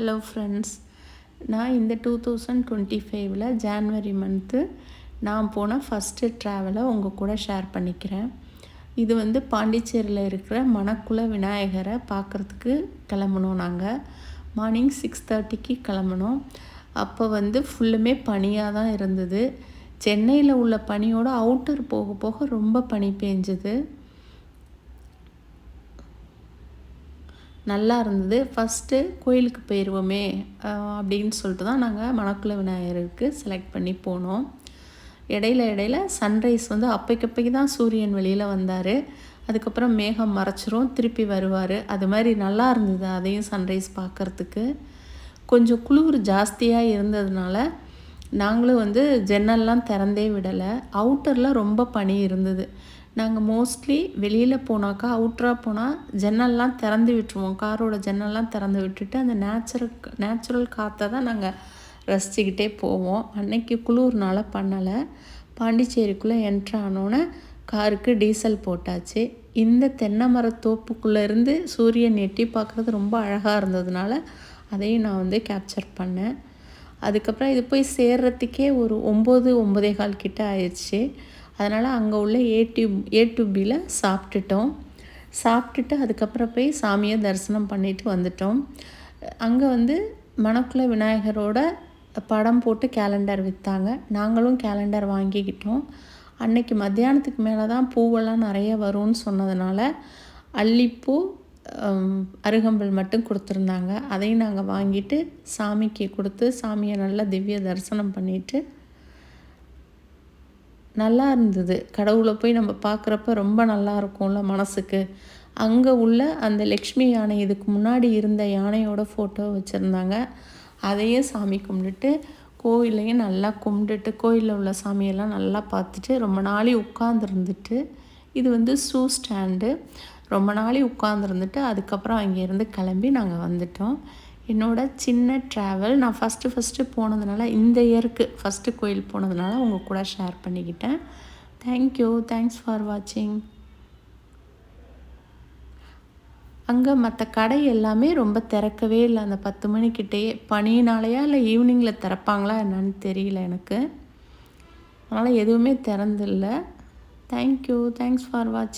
Hello friends நான் இந்த two thousand twenty ஃபைவ்ல ஜான்வரி மந்த்து நான் போன ஃபஸ்ட்டு ட்ராவலை உங்கள் கூட ஷேர் பண்ணிக்கிறேன். இது வந்து பாண்டிச்சேரியில் இருக்கிற மணக்குள விநாயகரை பார்க்குறதுக்கு கிளம்புனோம் நாங்கள் மார்னிங் சிக்ஸ் தேர்ட்டிக்கு கிளம்புனோம். அப்போ வந்து ஃபுல்லுமே பனியாக தான் இருந்தது. சென்னையில் உள்ள பனியோட அவுட்டர் போக போக ரொம்ப பனி பெஞ்சுது. நல்லா இருந்தது ஃபஸ்ட்டு கோயிலுக்கு போயிடுவோமே அப்படின்னு சொல்லிட்டு தான் நாங்கள் மணக்குள விநாயகருக்கு செலக்ட் பண்ணி போனோம். இடையில இடையில சன்ரைஸ் வந்து அப்பைக்கப்பைக்கு தான் சூரியன் வெளியில் வந்தார். அதுக்கப்புறம் மேகம் மறைச்சிரும் திருப்பி வருவார். அது மாதிரி நல்லா இருந்தது அதையும் சன்ரைஸ் பார்க்குறதுக்கு. கொஞ்சம் குளிர் ஜாஸ்தியாக இருந்ததுனால நாங்களும் வந்து ஜன்னல்லாம் திறந்தே விடலை. அவுட்டரில் ரொம்ப பனி இருந்தது. நாங்கள் மோஸ்ட்லி வெளியில் போனாக்கா அவுட்ராக போனால் ஜன்னல்லாம் திறந்து விட்டுருவோம். காரோட ஜன்னல்லாம் திறந்து விட்டுட்டு அந்த நேச்சுரல் நேச்சுரல் காற்றை தான் நாங்கள் ரசிச்சுக்கிட்டே போவோம். அன்னைக்கு குளிர்னால பண்ணலை. பாண்டிச்சேரிக்குள்ளே என்ட்ரு ஆனோன்னே காருக்கு டீசல் போட்டாச்சு. இந்த தென்னை மர தோப்புக்குள்ளேருந்து சூரியன் எட்டி பார்க்குறது ரொம்ப அழகாக இருந்ததுனால அதையும் நான் வந்து கேப்சர் பண்ணேன். அதுக்கப்புறம் இது போய் சேர்றதுக்கே ஒரு ஒம்பது ஒம்பதே கால் கிட்ட ஆயிடுச்சு. அதனால் அங்கே உள்ள ஏ டியூப் ஏ டியூபியில் சாப்பிட்டுட்டோம். சாப்பிட்டுட்டு அதுக்கப்புறம் போய் சாமியை தரிசனம் பண்ணிட்டு வந்துட்டோம். அங்கே வந்து மணக்குள விநாயகரோட படம் போட்டு கேலண்டர் விற்றாங்க நாங்களும் கேலண்டர் வாங்கிக்கிட்டோம். அன்னைக்கு மத்தியானத்துக்கு மேலே தான் பூவெல்லாம் நிறைய வரும்னு சொன்னதுனால அல்லிப்பூ அருகம்பல் மட்டும் கொடுத்துருந்தாங்க. அதையும் நாங்கள் வாங்கிட்டு சாமிக்கு கொடுத்து சாமியை நல்லா திவ்ய தரிசனம் பண்ணிவிட்டு நல்லா இருந்தது. கடவுளை போய் நம்ம பார்க்குறப்ப ரொம்ப நல்லா இருக்கும்ல மனசுக்கு. அங்கே உள்ள அந்த லக்ஷ்மி யானை இதுக்கு முன்னாடி இருந்த யானையோட ஃபோட்டோ வச்சுருந்தாங்க. அதையும் சாமி கும்பிட்டுட்டு கோயிலையும் நல்லா கும்பிட்டுட்டு கோயிலில் உள்ள சாமியெல்லாம் நல்லா பார்த்துட்டு ரொம்ப நாளை உட்காந்துருந்துட்டு இது வந்து ஷூ ஸ்டாண்டு ரொம்ப நாளை உட்காந்துருந்துட்டு அதுக்கப்புறம் அங்கேருந்து கிளம்பி நாங்கள் வந்துட்டோம். என்னோட சின்ன ட்ராவல் நான் ஃபஸ்ட்டு ஃபஸ்ட்டு போனதுனால இந்த இயருக்கு ஃபஸ்ட்டு கோயில் போனதுனால உங்கள் கூட ஷேர் பண்ணிக்கிட்டேன். தேங்க்யூ தேங்க்ஸ் ஃபார் வாட்சிங் அங்கே மற்ற கடை எல்லாமே ரொம்ப திறக்கவே இல்லை. அந்த பத்து மணிக்கிட்டே பனினாலையா இல்லை ஈவினிங்கில் திறப்பாங்களா என்னன்னு தெரியல எனக்கு. அதனால் எதுவுமே திறந்தில்லை. தேங்க்யூ தேங்க்ஸ் ஃபார் வாட்சிங்